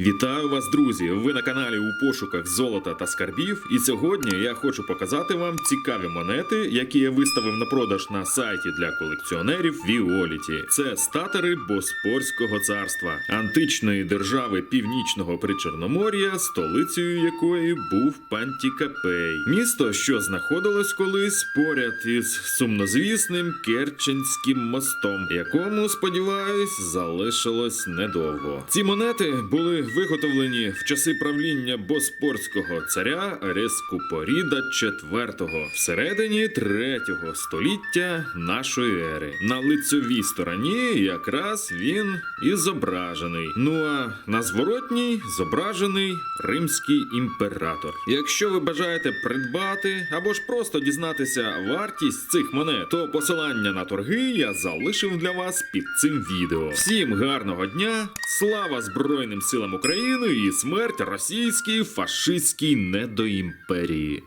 Вітаю вас, друзі! Ви на каналі у пошуках золота та скарбів. І сьогодні я хочу показати вам цікаві монети, які я виставив на продаж на сайті для колекціонерів Віоліті. Це статери Боспорського царства, античної держави північного причорномор'я, столицею якої був Пантікапей. Місто, що знаходилось колись поряд із сумнозвісним Керченським мостом, якому, сподіваюсь, залишилось недовго. Ці монети були виготовлені в часи правління боспорського царя Рескупоріда IV всередині 3 століття нашої ери. На лицьовій стороні якраз він і зображений. Ну а на зворотній зображений римський імператор. Якщо ви бажаєте придбати або ж просто дізнатися вартість цих монет, то посилання на торги я залишив для вас під цим відео. Всім гарного дня! Слава Збройним силам України і смерть російській фашистській недоімперії!